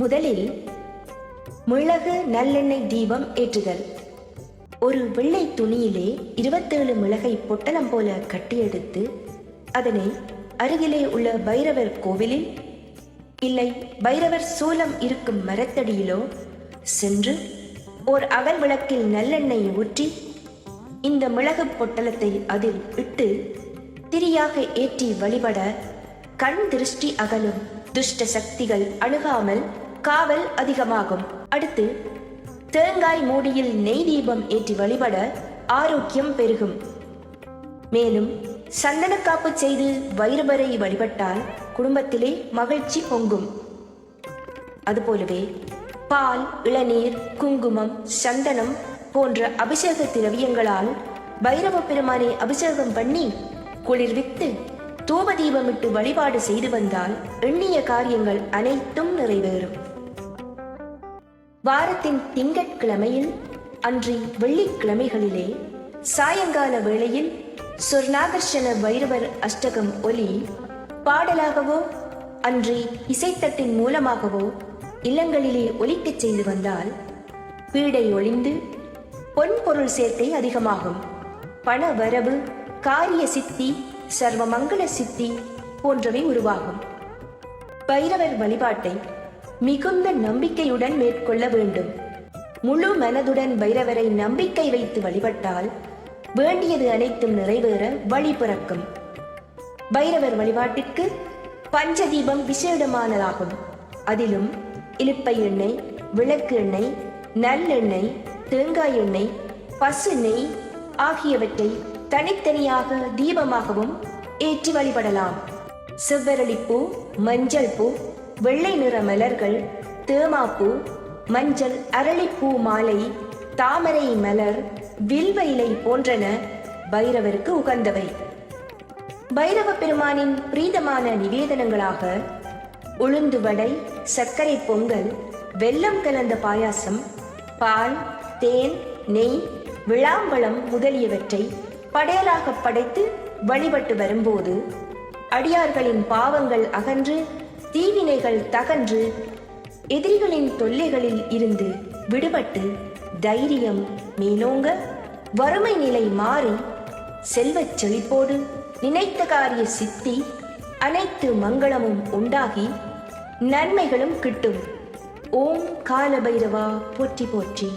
முதலில் மிளகு நல்லெண்ணெய் தீபம் ஏற்றுதல். ஒரு வெள்ளை துணியிலே இருபத்தேழு மிளகை பொட்டலம் போல கட்டியெடுத்து அதனை அருகிலே உள்ள பைரவர் கோவிலில் இல்லை பைரவர் சூலம் இருக்கும் மரத்தடியிலோ சென்று ஓர் அகல் விளக்கில் நல்லெண்ணெய் ஊற்றி இந்த மிளகு பொட்டலத்தை அதில் இட்டு திரியாக ஏற்றி வழிபட கண் திருஷ்டி அகலும் துஷ்ட சக்திகள் அணுகாமல் காவல் அதிகமாகும். அடுத்து தேங்காய் மூடியில் நெய் தீபம் ஏற்றி வழிபட ஆரோக்கியம் பெருகும். மேலும் சந்தனக்காப்பு செய்து வைரவரை வழிபட்டால் குடும்பத்திலே மகிழ்ச்சி பொங்கும். அதுபோலவே பால் இளநீர் குங்குமம் சந்தனம் போன்ற அபிஷேக திரவியங்களால் பைரவ பெருமானை அபிஷேகம் பண்ணி குளிர்வித்து தூப தீபமிட்டு வழிபாடு செய்து வந்தால் எண்ணிய காரியங்கள் அனைத்தும் நிறைவேறும். வாரத்தின் திங்கட்கிழமையில் அன்றி வெள்ளிக்கிழமைகளிலே சாயங்கால வேளையில் சொர்ணாகர்ஷண வைரவர் அஷ்டகம் ஒலி பாடலாகவோ அன்றி இசைத்தட்டின் மூலமாகவோ இல்லங்களிலே ஒலிக்கச் செய்து வந்தால் பீடை ஒளிந்து பொன் பொருள் சேர்க்கை அதிகமாகும். பண வரவு காரிய சித்தி சர்வமங்கல சித்தி போன்றவை உருவாகும். பைரவர் வழிபாட்டை மிகுந்த நம்பிக்கையுடன் மேற்கொள்ள வேண்டும். முழு மனதுடன் பைரவரை நம்பிக்கை வைத்து வழிபட்டால் வேண்டியது அனைத்தும் நிறைவேற வழி பிறக்கும். பைரவர் வழிபாட்டிற்கு பஞ்சதீபம் விசேடமானதாகும். அதிலும் இலுப்பை எண்ணெய் விளக்கு எண்ணெய் நல்லெண்ணெய் தேங்காய் எண்ணெய் பசு நெய் ஆகியவற்றை தனித்தனியாக தீபமாகவும் ஏற்றி வழிபடலாம். செவ்வரளிப்பூ மஞ்சள் பூ வெள்ளை நிற மலர்கள் தேமாப்பூ மஞ்சள் அரளிப்பூ மாலை தாமரை மலர் வில்வ இலை போன்றன பைரவருக்கு உகந்தவை. பைரவ பெருமானின் பிரீதமான நிவேதனங்களாக உளுந்து வடை சர்க்கரை பொங்கல் வெல்லம் கலந்த பாயாசம் பால் தேன் நெய் விளாம்பழம் முதலியவற்றை படையலாக படைத்து வழிபட்டு வரும்போது அடியார்களின் பாவங்கள் அகன்று தீவினைகள் தகன்று எதிரிகளின் தொல்லைகளில் இருந்து விடுபட்டு தைரியம் மேலோங்க வறுமை நிலை மாறி செல்வச் செழிப்போடு நினைத்த காரிய சித்தி அனைத்து மங்களமும் உண்டாகி நன்மைகளும் கிட்டும். ஓம் காலபைரவா போற்றி போற்றி.